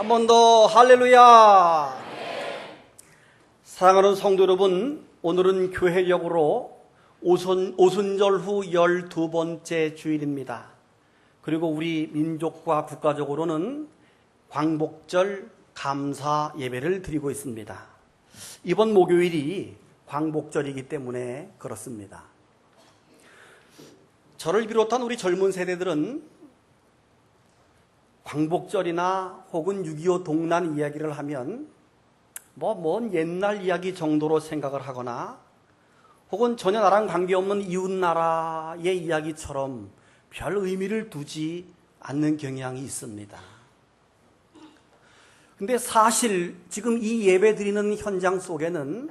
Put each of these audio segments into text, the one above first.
한 번 더 할렐루야. 사랑하는 성도 여러분, 오늘은 교회력으로 오순, 오순절 후 열두 번째 주일입니다. 그리고 우리 민족과 국가적으로는 광복절 감사 예배를 드리고 있습니다. 이번 목요일이 광복절이기 때문에 그렇습니다. 저를 비롯한 우리 젊은 세대들은 광복절이나 혹은 6.25 동란 이야기를 하면 뭐 먼 옛날 이야기 정도로 생각을 하거나 혹은 전혀 나랑 관계없는 이웃 나라의 이야기처럼 별 의미를 두지 않는 경향이 있습니다. 근데 사실 지금 이 예배 드리는 현장 속에는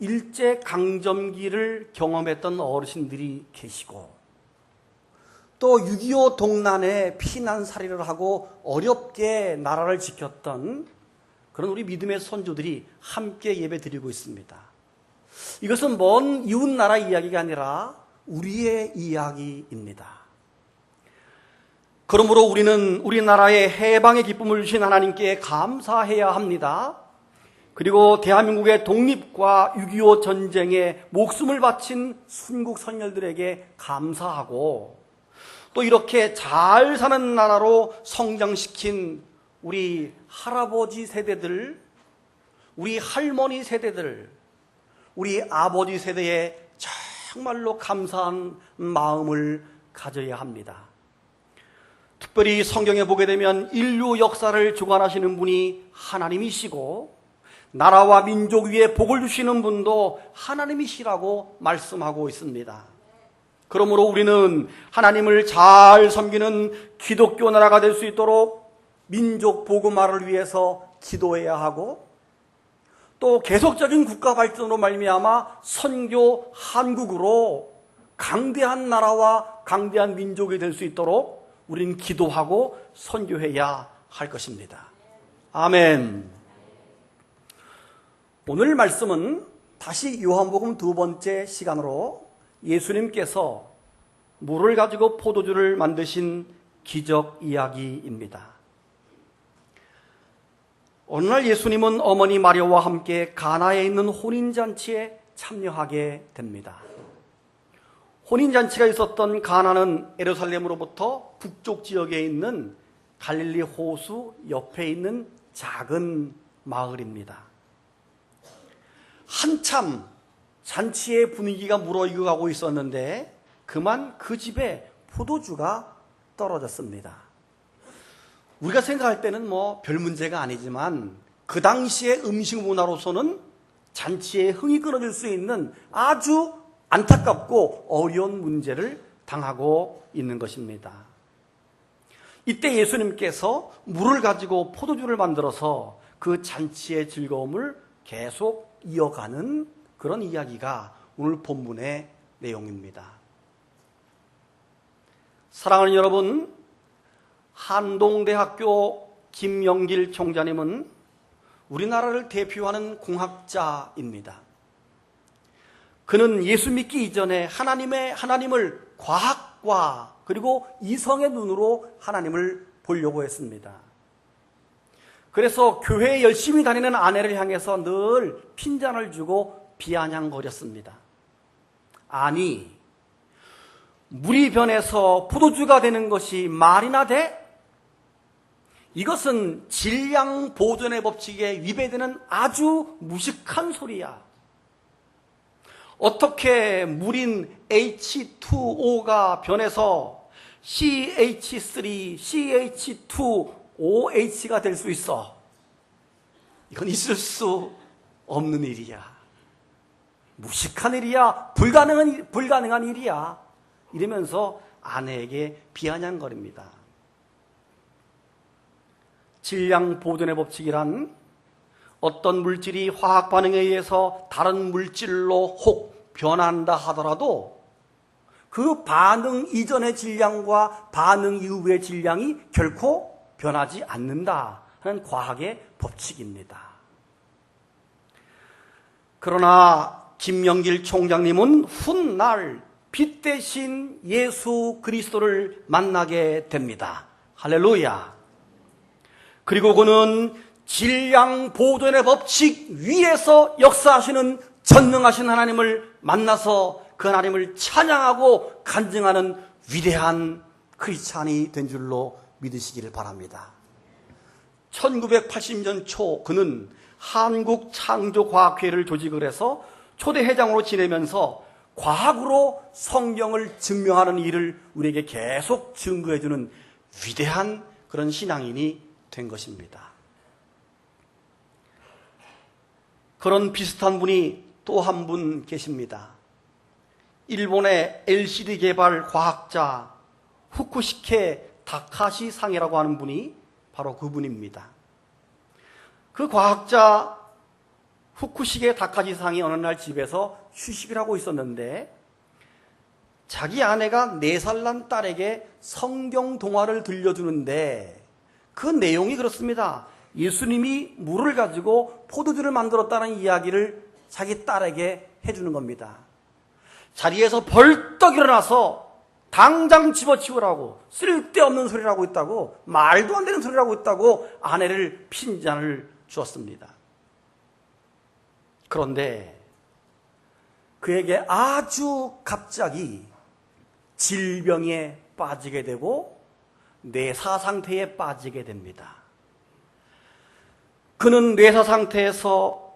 일제 강점기를 경험했던 어르신들이 계시고 또 6.25 동란에 피난살이를 하고 어렵게 나라를 지켰던 그런 우리 믿음의 선조들이 함께 예배 드리고 있습니다. 이것은 먼 이웃 나라 이야기가 아니라 우리의 이야기입니다. 그러므로 우리는 우리나라의 해방의 기쁨을 주신 하나님께 감사해야 합니다. 그리고 대한민국의 독립과 6.25 전쟁에 목숨을 바친 순국 선열들에게 감사하고 또 이렇게 잘 사는 나라로 성장시킨 우리 할아버지 세대들, 우리 할머니 세대들, 우리 아버지 세대에 정말로 감사한 마음을 가져야 합니다. 특별히 성경에 보게 되면 인류 역사를 주관하시는 분이 하나님이시고 나라와 민족 위에 복을 주시는 분도 하나님이시라고 말씀하고 있습니다. 그러므로 우리는 하나님을 잘 섬기는 기독교 나라가 될 수 있도록 민족 복음화를 위해서 기도해야 하고 또 계속적인 국가 발전으로 말미암아 선교 한국으로 강대한 나라와 강대한 민족이 될 수 있도록 우리는 기도하고 선교해야 할 것입니다. 아멘. 오늘 말씀은 다시 요한복음 두 번째 시간으로 예수님께서 물을 가지고 포도주를 만드신 기적 이야기입니다. 어느 날 예수님은 어머니 마리아와 함께 가나에 있는 혼인잔치에 참여하게 됩니다. 혼인잔치가 있었던 가나는 에루살렘으로부터 북쪽 지역에 있는 갈릴리 호수 옆에 있는 작은 마을입니다. 한참 잔치의 분위기가 무르익어 가고 있었는데 그만 그 집에 포도주가 떨어졌습니다. 우리가 생각할 때는 뭐 별 문제가 아니지만 그 당시의 음식 문화로서는 잔치에 흥이 끊어질 수 있는 아주 안타깝고 어려운 문제를 당하고 있는 것입니다. 이때 예수님께서 물을 가지고 포도주를 만들어서 그 잔치의 즐거움을 계속 이어가는 그런 이야기가 오늘 본문의 내용입니다. 사랑하는 여러분, 한동대학교 김영길 총장님은 우리나라를 대표하는 공학자입니다. 그는 예수 믿기 이전에 하나님의 하나님을 과학과 그리고 이성의 눈으로 하나님을 보려고 했습니다. 그래서 교회에 열심히 다니는 아내를 향해서 늘 핀잔을 주고 비아냥거렸습니다. 아니, 물이 변해서 포도주가 되는 것이 말이나 돼? 이것은 질량 보존의 법칙에 위배되는 아주 무식한 소리야. 어떻게 물인 H2O가 변해서 CH3, CH2OH가 될 수 있어? 이건 있을 수 없는 일이야. 무식한 일이야. 불가능한, 불가능한 일이야. 이러면서 아내에게 비아냥거립니다. 질량 보존의 법칙이란 어떤 물질이 화학 반응에 의해서 다른 물질로 혹 변한다 하더라도 그 반응 이전의 질량과 반응 이후의 질량이 결코 변하지 않는다 하는 과학의 법칙입니다. 그러나 김영길 총장님은 훗날 빛 대신 예수 그리스도를 만나게 됩니다. 할렐루야. 그리고 그는 질량 보존의 법칙 위에서 역사하시는 전능하신 하나님을 만나서 그 하나님을 찬양하고 간증하는 위대한 크리스찬이 된 줄로 믿으시기를 바랍니다. 1980년 초 그는 한국창조과학회를 조직을 해서 초대 회장으로 지내면서 과학으로 성경을 증명하는 일을 우리에게 계속 증거해주는 위대한 그런 신앙인이 된 것입니다. 그런 비슷한 분이 또 한 분 계십니다. 일본의 LCD 개발 과학자 후쿠시케 다카시 상이라고 하는 분이 바로 그분입니다. 그 과학자 후쿠시게 다카지상이 어느 날 집에서 휴식을 하고 있었는데 자기 아내가 네살난 딸에게 성경 동화를 들려주는데 그 내용이 그렇습니다. 예수님이 물을 가지고 포도주를 만들었다는 이야기를 자기 딸에게 해주는 겁니다. 자리에서 벌떡 일어나서 당장 집어치우라고 쓸데없는 소리라고 있다고 말도 안 되는 소리라고 있다고 아내를 핀잔을 주었습니다. 그런데 그에게 아주 갑자기 질병에 빠지게 되고 뇌사 상태에 빠지게 됩니다. 그는 뇌사 상태에서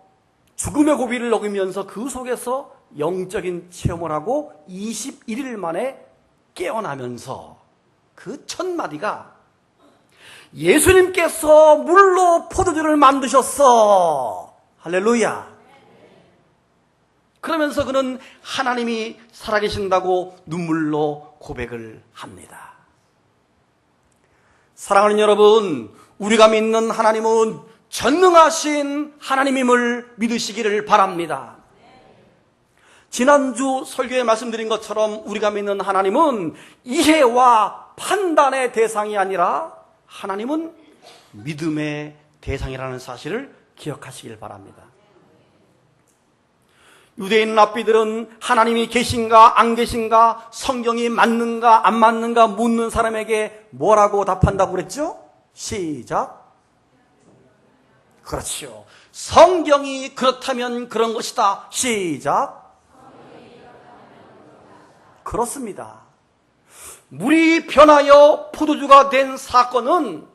죽음의 고비를 넘으면서 그 속에서 영적인 체험을 하고 21일 만에 깨어나면서 그 첫 마디가 예수님께서 물로 포도주를 만드셨어. 할렐루야. 그러면서 그는 하나님이 살아계신다고 눈물로 고백을 합니다. 사랑하는 여러분, 우리가 믿는 하나님은 전능하신 하나님임을 믿으시기를 바랍니다. 지난주 설교에 말씀드린 것처럼 우리가 믿는 하나님은 이해와 판단의 대상이 아니라 하나님은 믿음의 대상이라는 사실을 기억하시길 바랍니다. 유대인 랍비들은 하나님이 계신가 안 계신가 성경이 맞는가 안 맞는가 묻는 사람에게 뭐라고 답한다고 그랬죠? 시작. 그렇죠. 성경이 그렇다면 그런 것이다. 시작. 그렇습니다. 물이 변하여 포도주가 된 사건은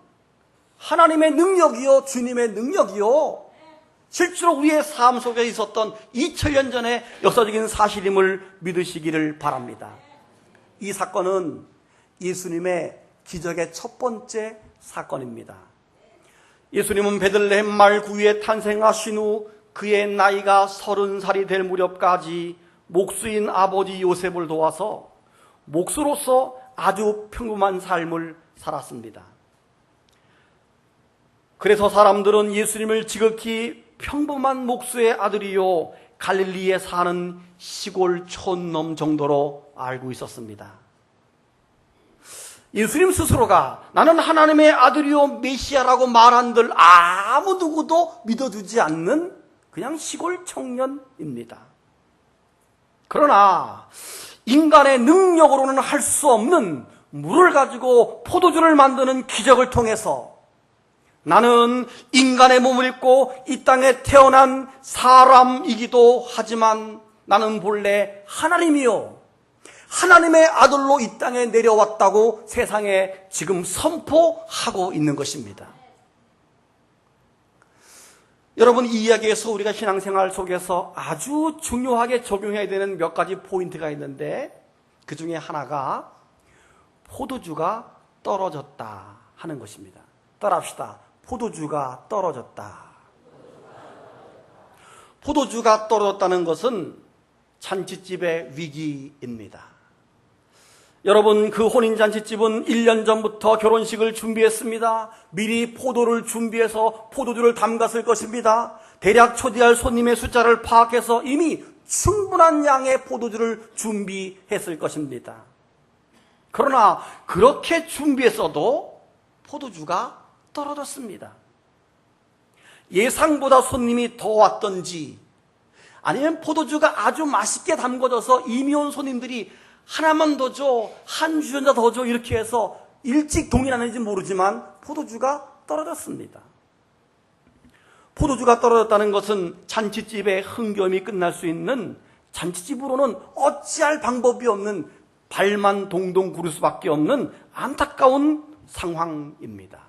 하나님의 능력이요, 주님의 능력이요, 실제로 우리의 삶 속에 있었던 2000년 전의 역사적인 사실임을 믿으시기를 바랍니다. 이 사건은 예수님의 기적의 첫 번째 사건입니다. 예수님은 베들레헴 말 구유에 탄생하신 후 그의 나이가 서른 살이 될 무렵까지 목수인 아버지 요셉을 도와서 목수로서 아주 평범한 삶을 살았습니다. 그래서 사람들은 예수님을 지극히 평범한 목수의 아들이요 갈릴리에 사는 시골 촌놈 정도로 알고 있었습니다. 예수님 스스로가 나는 하나님의 아들이요 메시아라고 말한들 아무 누구도 믿어주지 않는 그냥 시골 청년입니다. 그러나 인간의 능력으로는 할 수 없는 물을 가지고 포도주를 만드는 기적을 통해서 나는 인간의 몸을 입고 이 땅에 태어난 사람이기도 하지만 나는 본래 하나님이요. 하나님의 아들로 이 땅에 내려왔다고 세상에 지금 선포하고 있는 것입니다. 여러분, 이 이야기에서 우리가 신앙생활 속에서 아주 중요하게 적용해야 되는 몇 가지 포인트가 있는데 그 중에 하나가 포도주가 떨어졌다 하는 것입니다. 따라 합시다. 포도주가 떨어졌다. 포도주가 떨어졌다는 것은 잔치집의 위기입니다. 여러분, 그 혼인잔치집은 1년 전부터 결혼식을 준비했습니다. 미리 포도를 준비해서 포도주를 담갔을 것입니다. 대략 초대할 손님의 숫자를 파악해서 이미 충분한 양의 포도주를 준비했을 것입니다. 그러나 그렇게 준비했어도 포도주가 떨어졌습니다. 예상보다 손님이 더 왔던지 아니면 포도주가 아주 맛있게 담궈져서 이미 온 손님들이 하나만 더 줘, 한 주전자 더 줘, 이렇게 해서 일찍 동일하는지 모르지만 포도주가 떨어졌습니다. 포도주가 떨어졌다는 것은 잔치집의 흥겨움이 끝날 수 있는 잔치집으로는 어찌할 방법이 없는 발만 동동 구를 수밖에 없는 안타까운 상황입니다.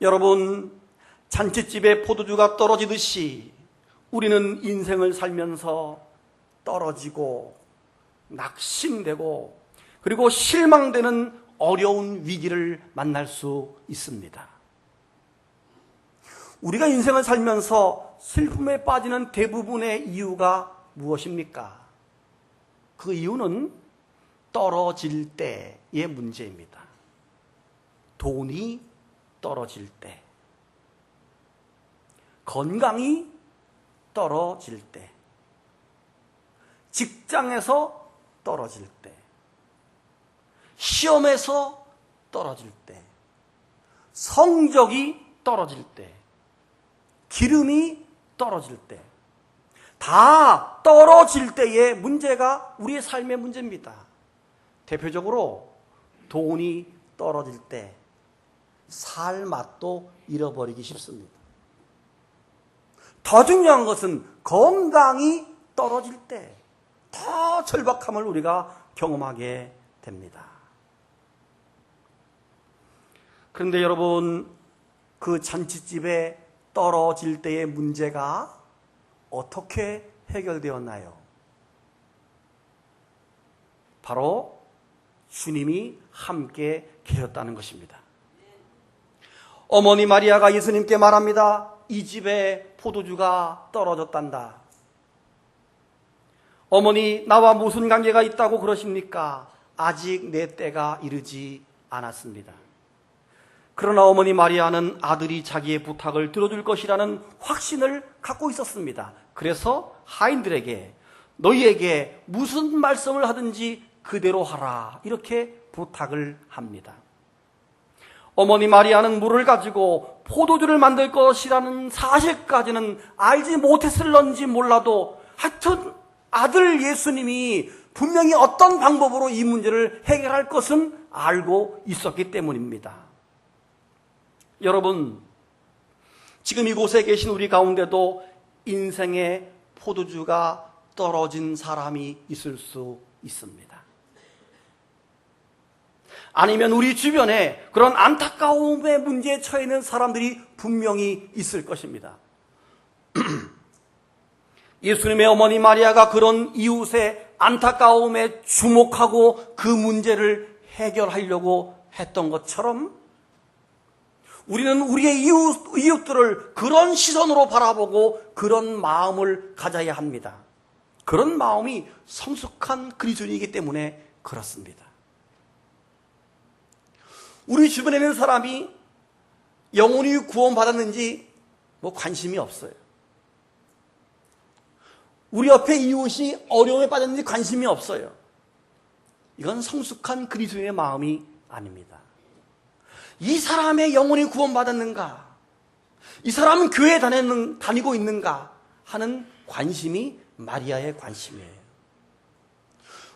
여러분, 잔치집에 포도주가 떨어지듯이 우리는 인생을 살면서 떨어지고 낙심되고 그리고 실망되는 어려운 위기를 만날 수 있습니다. 우리가 인생을 살면서 슬픔에 빠지는 대부분의 이유가 무엇입니까? 그 이유는 떨어질 때의 문제입니다. 돈이 떨어질 때, 건강이 떨어질 때, 직장에서 떨어질 때, 시험에서 떨어질 때, 성적이 떨어질 때, 기름이 떨어질 때, 다 떨어질 때의 문제가 우리의 삶의 문제입니다. 대표적으로 돈이 떨어질 때, 살 맛도 잃어버리기 쉽습니다. 더 중요한 것은 건강이 떨어질 때, 더 절박함을 우리가 경험하게 됩니다. 그런데 여러분, 그 잔치집에 떨어질 때의 문제가 어떻게 해결되었나요? 바로 주님이 함께 계셨다는 것입니다. 어머니 마리아가 예수님께 말합니다. 이 집에 포도주가 떨어졌단다. 어머니, 나와 무슨 관계가 있다고 그러십니까? 아직 내 때가 이르지 않았습니다. 그러나 어머니 마리아는 아들이 자기의 부탁을 들어줄 것이라는 확신을 갖고 있었습니다. 그래서 하인들에게 너희에게 무슨 말씀을 하든지 그대로 하라. 이렇게 부탁을 합니다. 어머니 마리아는 물을 가지고 포도주를 만들 것이라는 사실까지는 알지 못했을런지 몰라도 하여튼 아들 예수님이 분명히 어떤 방법으로 이 문제를 해결할 것은 알고 있었기 때문입니다. 여러분, 지금 이곳에 계신 우리 가운데도 인생의 포도주가 떨어진 사람이 있을 수 있습니다. 아니면 우리 주변에 그런 안타까움의 문제에 처해 있는 사람들이 분명히 있을 것입니다. 예수님의 어머니 마리아가 그런 이웃의 안타까움에 주목하고 그 문제를 해결하려고 했던 것처럼 우리는 우리의 이웃, 이웃들을 그런 시선으로 바라보고 그런 마음을 가져야 합니다. 그런 마음이 성숙한 그리스도이기 때문에 그렇습니다. 우리 주변에 있는 사람이 영혼이 구원받았는지 뭐 관심이 없어요. 우리 옆에 이웃이 어려움에 빠졌는지 관심이 없어요. 이건 성숙한 그리스도의 마음이 아닙니다. 이 사람의 영혼이 구원받았는가? 이 사람은 교회 다니는, 다니고 있는가? 하는 관심이 마리아의 관심이에요.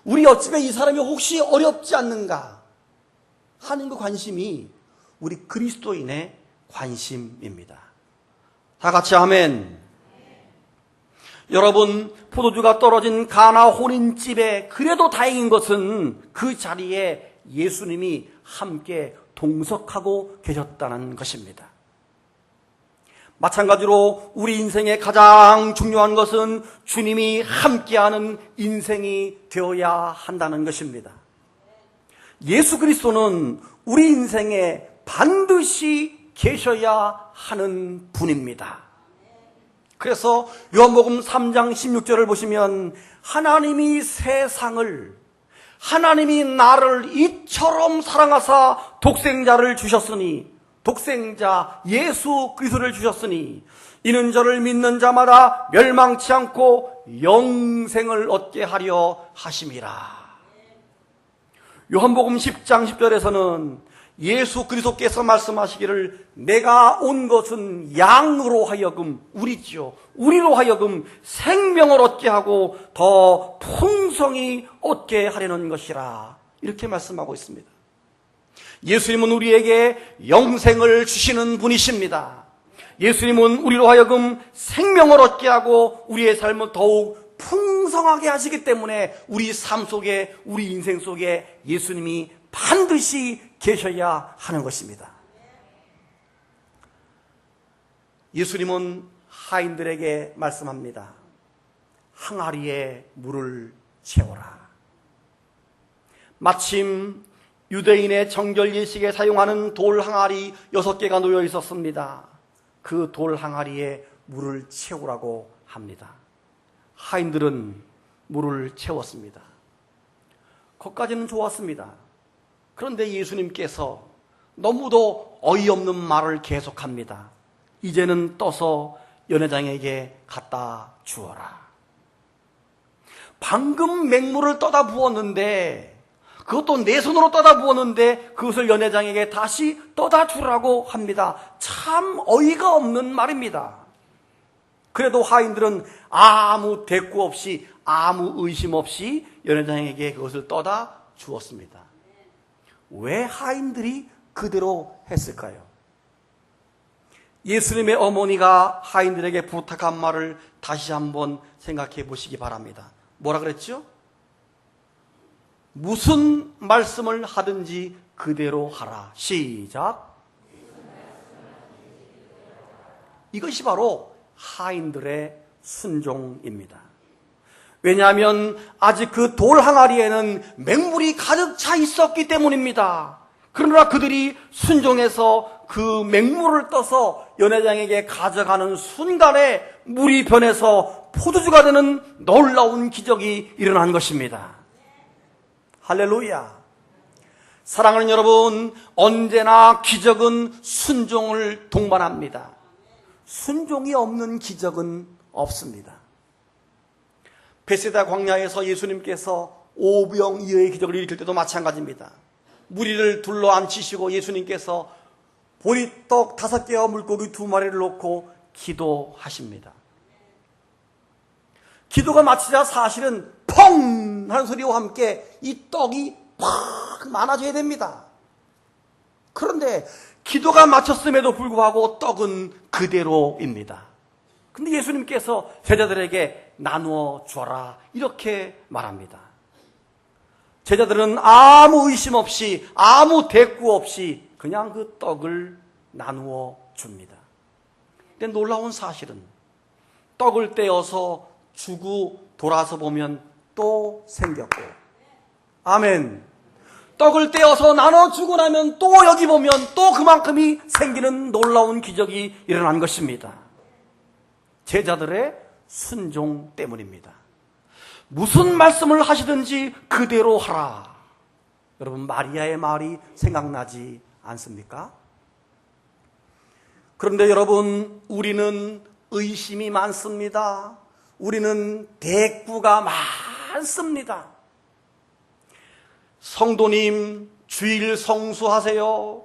우리 옆집에 이 사람이 혹시 어렵지 않는가? 하는 그 관심이 우리 그리스도인의 관심입니다. 다 같이 아멘. 여러분, 포도주가 떨어진 가나 혼인집에 그래도 다행인 것은 그 자리에 예수님이 함께 동석하고 계셨다는 것입니다. 마찬가지로 우리 인생의 가장 중요한 것은 주님이 함께하는 인생이 되어야 한다는 것입니다. 예수 그리스도는 우리 인생에 반드시 계셔야 하는 분입니다. 그래서 요한복음 3장 16절을 보시면 하나님이 세상을 하나님이 나를 이처럼 사랑하사 독생자를 주셨으니 독생자 예수 그리스도를 주셨으니 이는 저를 믿는 자마다 멸망치 않고 영생을 얻게 하려 하심이라. 요한복음 10장 10절에서는 예수 그리스도께서 말씀하시기를 내가 온 것은 양으로 하여금 우리지요. 우리로 하여금 생명을 얻게 하고 더 풍성히 얻게 하려는 것이라. 이렇게 말씀하고 있습니다. 예수님은 우리에게 영생을 주시는 분이십니다. 예수님은 우리로 하여금 생명을 얻게 하고 우리의 삶을 더욱 풍성하게 하시기 때문에 우리 삶 속에, 우리 인생 속에 예수님이 반드시 계셔야 하는 것입니다. 예수님은 하인들에게 말씀합니다. 항아리에 물을 채워라. 마침 유대인의 정결 예식에 사용하는 돌 항아리 여섯 개가 놓여 있었습니다. 그 돌 항아리에 물을 채우라고 합니다. 하인들은 물을 채웠습니다. 거기까지는 좋았습니다. 그런데 예수님께서 너무도 어이없는 말을 계속합니다. 이제는 떠서 연회장에게 갖다 주어라. 방금 맹물을 떠다 부었는데 그것도 내 손으로 떠다 부었는데 그것을 연회장에게 다시 떠다 주라고 합니다. 참 어이가 없는 말입니다. 그래도 하인들은 아무 대꾸 없이 아무 의심 없이 연회장에게 그것을 떠다 주었습니다. 왜 하인들이 그대로 했을까요? 예수님의 어머니가 하인들에게 부탁한 말을 다시 한번 생각해 보시기 바랍니다. 뭐라 그랬죠? 무슨 말씀을 하든지 그대로 하라. 시작. 이것이 바로 하인들의 순종입니다. 왜냐하면 아직 그 돌 항아리에는 맹물이 가득 차 있었기 때문입니다. 그러나 그들이 순종해서 그 맹물을 떠서 연회장에게 가져가는 순간에 물이 변해서 포도주가 되는 놀라운 기적이 일어난 것입니다. 할렐루야. 사랑하는 여러분, 언제나 기적은 순종을 동반합니다. 순종이 없는 기적은 없습니다. 베세다 광야에서 예수님께서 오병이어의 기적을 일으킬 때도 마찬가지입니다. 무리를 둘러 앉히시고 예수님께서 보리떡 다섯 개와 물고기 두 마리를 놓고 기도하십니다. 기도가 마치자 사실은 펑! 하는 소리와 함께 이 떡이 팍 많아져야 됩니다. 그런데 기도가 마쳤음에도 불구하고 떡은 그대로입니다. 근데 예수님께서 제자들에게 나누어 줘라. 이렇게 말합니다. 제자들은 아무 의심 없이, 아무 대꾸 없이 그냥 그 떡을 나누어 줍니다. 근데 놀라운 사실은 떡을 떼어서 주고 돌아서 보면 또 생겼고. 아멘. 떡을 떼어서 나눠주고 나면 또 여기 보면 또 그만큼이 생기는 놀라운 기적이 일어난 것입니다. 제자들의 순종 때문입니다. 무슨 말씀을 하시든지 그대로 하라. 여러분, 마리아의 말이 생각나지 않습니까? 그런데 여러분, 우리는 의심이 많습니다. 우리는 대꾸가 많습니다. 성도님, 주일 성수하세요.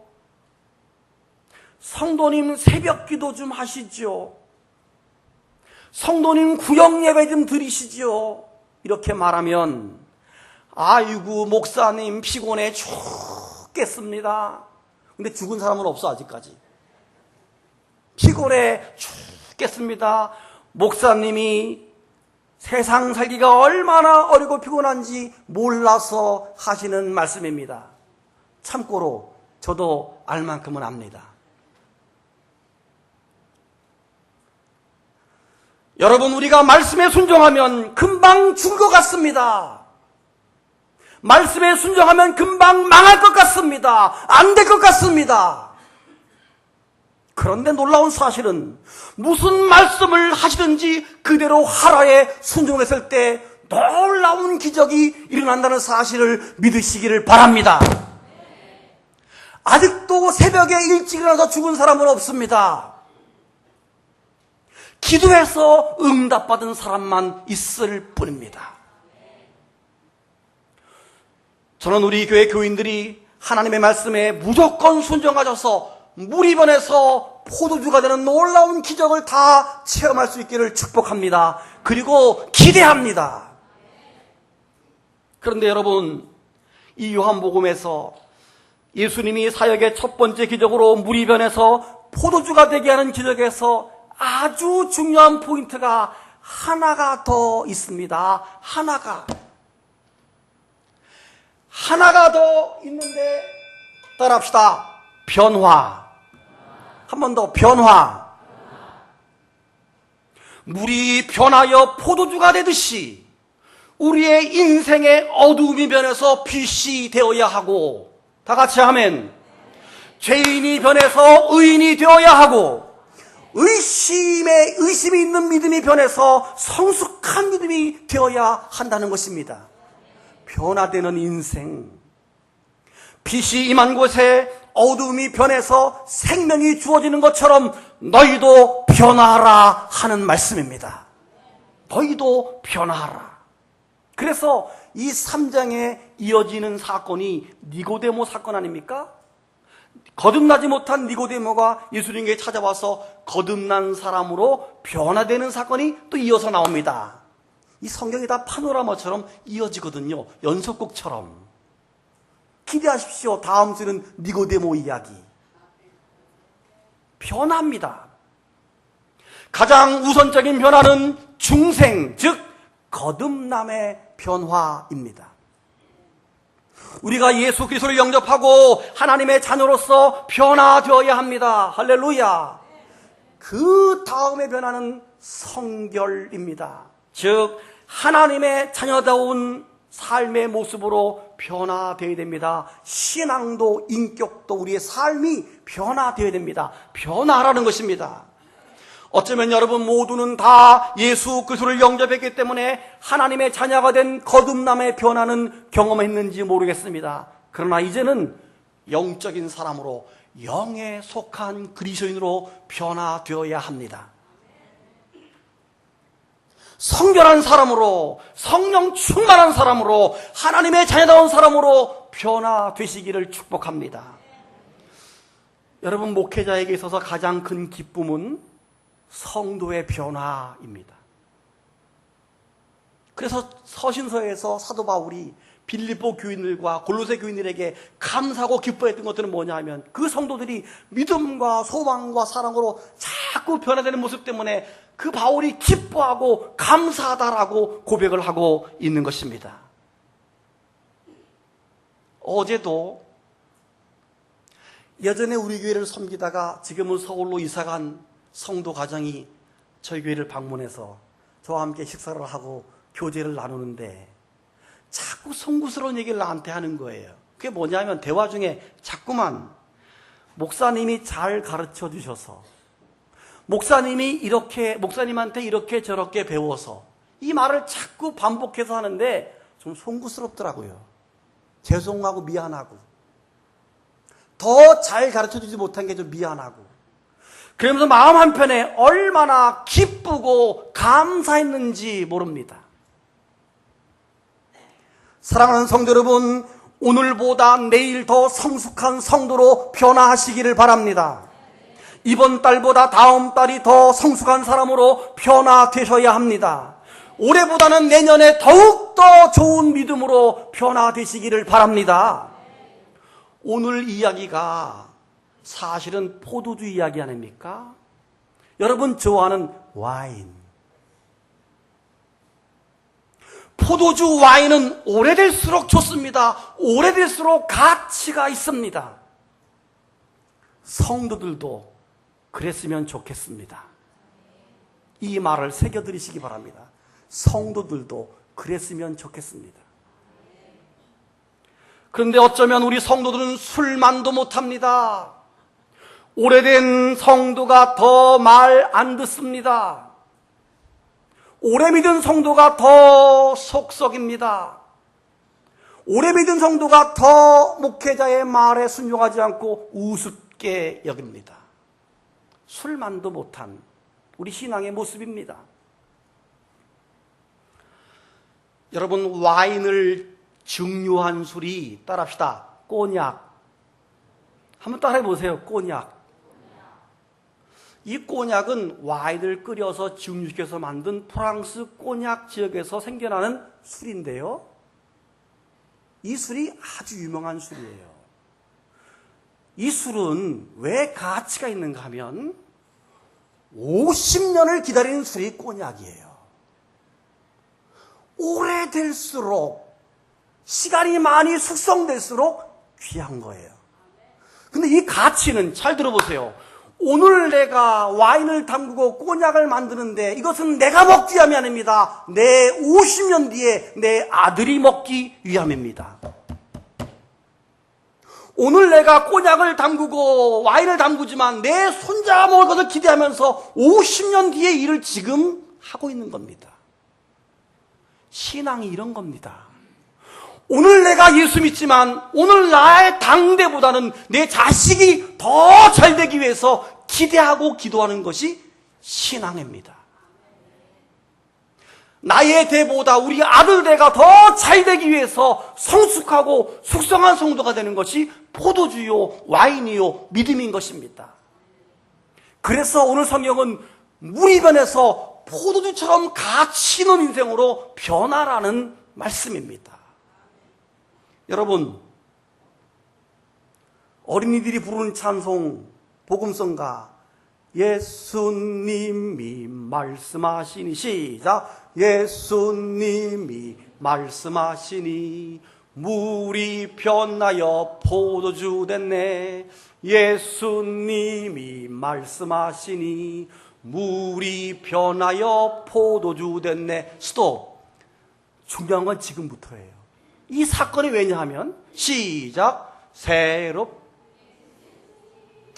성도님, 새벽 기도 좀 하시죠. 성도님, 구역 예배 좀 드리시죠. 이렇게 말하면, 아이고, 목사님, 피곤해 죽겠습니다. 근데 죽은 사람은 없어, 아직까지. 피곤해 죽겠습니다. 목사님이 세상 살기가 얼마나 어리고 피곤한지 몰라서 하시는 말씀입니다. 참고로 저도 알 만큼은 압니다. 여러분, 우리가 말씀에 순종하면 금방 죽을 것 같습니다. 말씀에 순종하면 금방 망할 것 같습니다. 안 될 것 같습니다. 그런데 놀라운 사실은 무슨 말씀을 하시든지 그대로 하라에 순종했을 때 놀라운 기적이 일어난다는 사실을 믿으시기를 바랍니다. 아직도 새벽에 일찍 일어나서 죽은 사람은 없습니다. 기도해서 응답받은 사람만 있을 뿐입니다. 저는 우리 교회 교인들이 하나님의 말씀에 무조건 순종하셔서 변해서 포도주가 되는 놀라운 기적을 다 체험할 수 있기를 축복합니다. 그리고 기대합니다. 그런데 여러분, 이 요한복음에서 예수님이 사역의 첫 번째 기적으로 변해서 포도주가 되게 하는 기적에서 아주 중요한 포인트가 하나가 더 있습니다. 하나가. 하나가 더 있는데 따라합시다. 변화. 한 번 더 변화. 물이 변하여 포도주가 되듯이 우리의 인생의 어두움이 변해서 빛이 되어야 하고 다 같이 하면 죄인이 변해서 의인이 되어야 하고 의심에 의심이 있는 믿음이 변해서 성숙한 믿음이 되어야 한다는 것입니다. 변화되는 인생. 빛이 임한 곳에 어두움이 변해서 생명이 주어지는 것처럼 너희도 변화하라 하는 말씀입니다. 너희도 변화하라. 그래서 이 3장에 이어지는 사건이 니고데모 사건 아닙니까? 거듭나지 못한 니고데모가 예수님께 찾아와서 거듭난 사람으로 변화되는 사건이 또 이어서 나옵니다. 이 성경이 다 파노라마처럼 이어지거든요. 연속곡처럼. 기대하십시오. 다음 주는 니고데모 이야기. 변화입니다. 가장 우선적인 변화는 중생, 즉 거듭남의 변화입니다. 우리가 예수 그리스도를 영접하고 하나님의 자녀로서 변화되어야 합니다. 할렐루야. 그 다음의 변화는 성결입니다. 즉 하나님의 자녀다운 삶의 모습으로 변화되어야 됩니다. 신앙도 인격도 우리의 삶이 변화되어야 됩니다. 변화라는 것입니다. 어쩌면 여러분 모두는 다 예수 그리스도를 영접했기 때문에 하나님의 자녀가 된 거듭남의 변화는 경험했는지 모르겠습니다. 그러나 이제는 영적인 사람으로 영에 속한 그리스도인으로 변화되어야 합니다. 성결한 사람으로 성령 충만한 사람으로 하나님의 자녀다운 사람으로 변화되시기를 축복합니다. 여러분 목회자에게 있어서 가장 큰 기쁨은 성도의 변화입니다. 그래서 서신서에서 사도 바울이 빌립보 교인들과 골로새 교인들에게 감사하고 기뻐했던 것들은 뭐냐 하면 그 성도들이 믿음과 소망과 사랑으로 자꾸 변화되는 모습 때문에 그 바울이 기뻐하고 감사하다라고 고백을 하고 있는 것입니다. 어제도 예전에 우리 교회를 섬기다가 지금은 서울로 이사간 성도 가정이 저희 교회를 방문해서 저와 함께 식사를 하고 교제를 나누는데 자꾸 송구스러운 얘기를 나한테 하는 거예요. 그게 뭐냐면 대화 중에 자꾸만 목사님이 잘 가르쳐 주셔서 목사님이 이렇게 목사님한테 이렇게 저렇게 배워서 이 말을 자꾸 반복해서 하는데 좀 송구스럽더라고요. 죄송하고 미안하고 더 잘 가르쳐 주지 못한 게 좀 미안하고 그러면서 마음 한편에 얼마나 기쁘고 감사했는지 모릅니다. 사랑하는 성도 여러분, 오늘보다 내일 더 성숙한 성도로 변화하시기를 바랍니다. 이번 달보다 다음 달이 더 성숙한 사람으로 변화되셔야 합니다. 올해보다는 내년에 더욱더 좋은 믿음으로 변화되시기를 바랍니다. 오늘 이야기가 사실은 포도주 이야기 아닙니까? 여러분 좋아하는 와인. 포도주 와인은 오래될수록 좋습니다. 오래될수록 가치가 있습니다. 성도들도 그랬으면 좋겠습니다. 이 말을 새겨들이시기 바랍니다. 성도들도 그랬으면 좋겠습니다. 그런데 어쩌면 우리 성도들은 술만도 못합니다. 오래된 성도가 더 말 안 듣습니다. 오래 믿은 성도가 더 속썩입니다. 오래 믿은 성도가 더 목회자의 말에 순종하지 않고 우습게 여깁니다. 술만도 못한 우리 신앙의 모습입니다. 여러분 와인을 증류한 술이 따라합시다. 꼬냑. 한번 따라해 보세요. 꼬냑. 이 꼬냑은 와인을 끓여서 증류시켜서 만든 프랑스 꼬냑 지역에서 생겨나는 술인데요. 이 술이 아주 유명한 술이에요. 이 술은 왜 가치가 있는가 하면 50년을 기다리는 술이 꼬냑이에요. 오래될수록 시간이 많이 숙성될수록 귀한 거예요. 근데 이 가치는 잘 들어보세요. 오늘 내가 와인을 담그고 꼬냑을 만드는데 이것은 내가 먹기 위함이 아닙니다. 내 50년 뒤에 내 아들이 먹기 위함입니다. 오늘 내가 꼬냑을 담그고 와인을 담그지만 내 손자가 먹을 것을 기대하면서 50년 뒤에 일을 지금 하고 있는 겁니다. 신앙이 이런 겁니다. 오늘 내가 예수 믿지만 오늘 나의 당대보다는 내 자식이 더 잘 되기 위해서 기대하고 기도하는 것이 신앙입니다. 나의 대보다 우리 아들 대가 더 잘 되기 위해서 성숙하고 숙성한 성도가 되는 것이 포도주요, 와인이요, 믿음인 것입니다. 그래서 오늘 성경은 우리 변에서 포도주처럼 가치 있는 인생으로 변화라는 말씀입니다. 여러분, 어린이들이 부르는 찬송, 복음성가, 예수님이 말씀하시니, 시작. 예수님이 말씀하시니, 물이 변하여 포도주 됐네. 예수님이 말씀하시니, 물이 변하여 포도주 됐네. 스톱. 중요한 건 지금부터예요. 이 사건이 왜냐하면 시작 새롭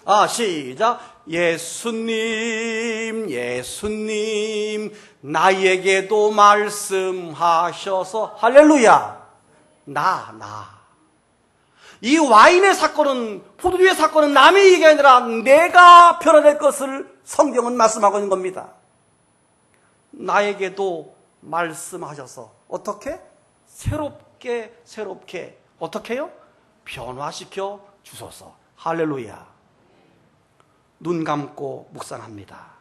아 시작 예수님 예수님 나에게도 말씀하셔서 할렐루야 나 나. 이 와인의 사건은 포도주의 사건은 남의 얘기가 아니라 내가 변화될 것을 성경은 말씀하고 있는 겁니다. 나에게도 말씀하셔서 어떻게 새롭게 새롭게 어떻게 해요? 변화시켜 주소서. 할렐루야. 눈 감고 묵상합니다.